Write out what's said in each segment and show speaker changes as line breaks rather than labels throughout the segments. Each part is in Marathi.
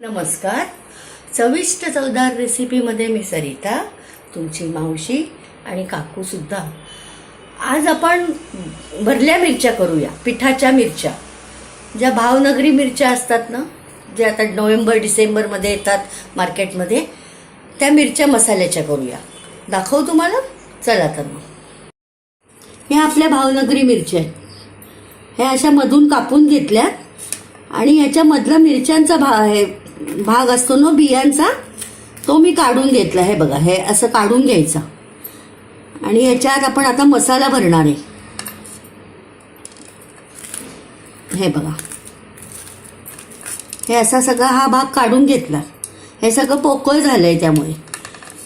नमस्कार. चविष्ट चवदार रेसिपीमध्ये मी सरिता तुमची मावशी आणि काकूसुद्धा आज आपण भरल्या मिरच्या करूया पिठाच्या मिरच्या. ज्या भावनगरी मिरच्या असतात ना जे आता नोव्हेंबर डिसेंबरमध्ये येतात मार्केटमध्ये त्या मिरच्या मसाल्याच्या करूया. दाखवू तुम्हाला? चला तर मग. ह्या आपल्या भावनगरी मिरच्या आहेत. ह्या अशा मधून कापून घेतल्या आणि ह्याच्यामधला मिरच्यांचा भा आहे भाग असतो ना बियांचा तो मी काढून घेतला हे बघा. हे असं काढून घ्यायचा. आणि ह्याच्यात आपण आता मसाला भरणार आहे. हे बघा. हे असा सगळा हा भाग काढून घेतला. हे सगळं पोकळ झालं आहे त्यामुळे.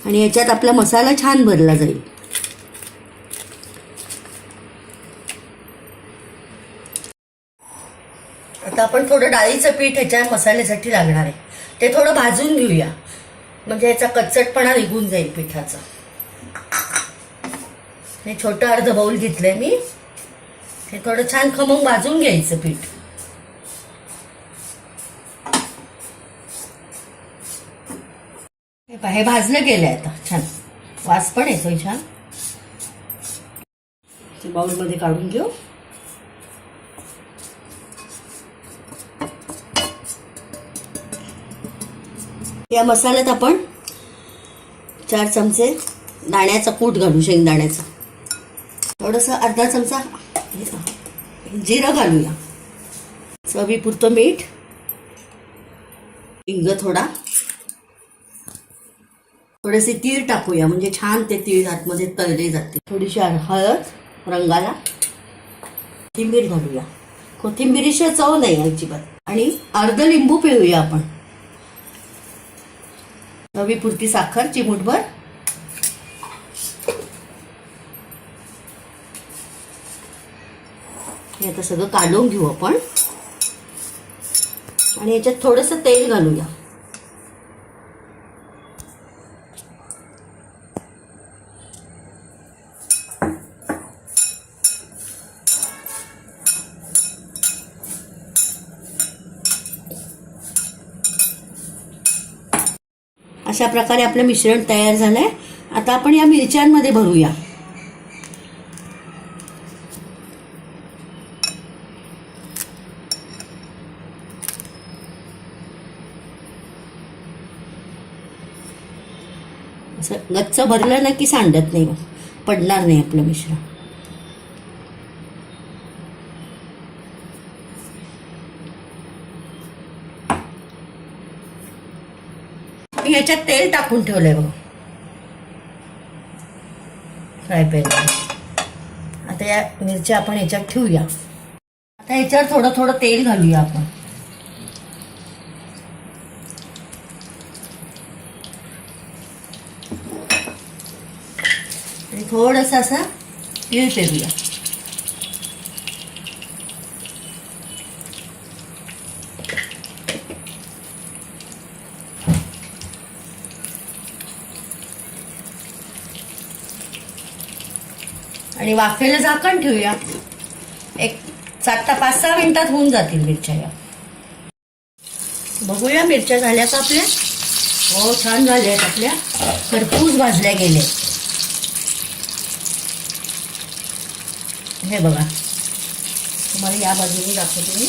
आणि ह्याच्यात आपला मसाला छान भरला जाईल. आता आपण थोडं डाळीचं पीठ ह्याच्या मसाल्यासाठी लागणार आहे. ते थोडं भाजून घेऊया. म्हणजे याचा कच्चटपणा निघून जाईल पिठाचा. हे छोटं अर्ध बाऊल घेतलंय मी. हे थोडं छान खमंग भाजून घ्यायचं पीठ. हे हे भाजलं गेलंय आता. छान. वास पण येतोय छान. बाऊलमध्ये काढून घेऊ. या मसाल्यात आपण चार चमचे दाण्याचा कूट घालू शेंगदाण्याचा थोडंसं अर्धा चमचा जिरं घालूया. चवीपुरतं मीठ हिंग थोडा. थोडेसे तीळ टाकूया म्हणजे छान ते तीळ आतमध्ये तळले जाते. थोडीशी हळद रंगाला कोथिंबीर घालूया. कोथिंबीरीशिवाय चव नाही अजिबात. आणि अर्ध लिंबू पिळूया आपण. चवीपुरती साखर चिमूटभर. हे आता सगळं काढून घेऊ आपण. आणि याच्यात थोडंसं तेल घालूया. अशा प्रकारे आपलं मिश्रण तयार झालंय. आता आपण या मिरच्यांमध्ये भरूया. असं गच्च भरलं ना की सांडत नाही. पडणार नाही आपलं मिश्रण. मी ह्याच्यात तेल टाकून ठेवलंय बघ. फ्राय पॅन आता या मिरच्या आपण ह्याच्यात ठेवूया. आता ह्याच्यावर थोडं थोडं तेल घालूया आपण. थोडस थोडंसं असं तीळ पेरूया. आणि वाफेला झाकण ठेवूया. एक सात ते पाच सहा मिनिटात होऊन जातील मिरच्या या. बघूया मिरच्या झाल्या का आपल्या? हो छान झाल्या आहेत आपल्या. खरपूस भाजल्या गेले हे बघा. तुम्हाला या बाजूने दाखवते मी.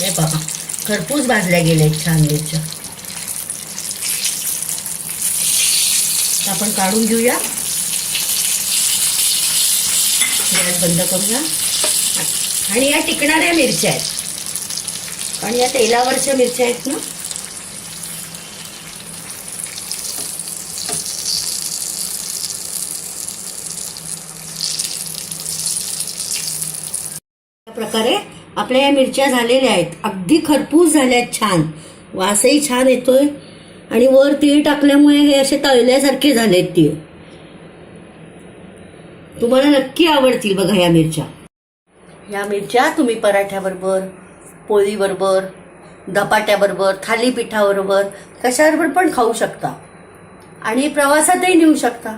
हे बघा. खरपूस भाजल्या गेले आहेत छान मिरच्या. आपण काढून घेऊया. गॅस बंद करूया. आणि या टिकणाऱ्या मिरच्या आहेत. आणि या तेलावरच्या मिरच्या आहेत ना? प्रकारे आपल्या या मिरच्या झालेल्या आहेत. अगदी खरपूस झाल्या आहेत छान. वासही छान येतोय. आणि वर तीळ टाकल्यामुळे हे असे तळल्यासारखे झालेत तीळ. तुम्हाला नक्की आवडतील बघा या मिरच्या. या मिरच्या तुम्ही पराठ्याबरोबर पोळीबरोबर धपाट्याबरोबर थालीपीठाबरोबर कशाबरोबर पण खाऊ शकता. आणि प्रवासातही नेऊ शकता.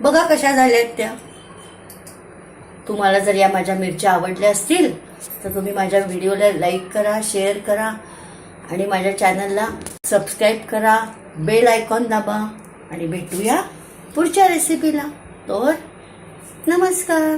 बघा कशा झाल्या आहेत त्या. तुम्हाला जर या माझ्या मिरच्या आवडल्या असतील तर तुम्ही माझ्या व्हिडिओला लाईक करा शेअर करा आणि माझ्या चॅनलला सबस्क्राईब करा बेल आयकॉन दाबा आणि भेटूया पुढच्या रेसिपीला तर नमस्कार.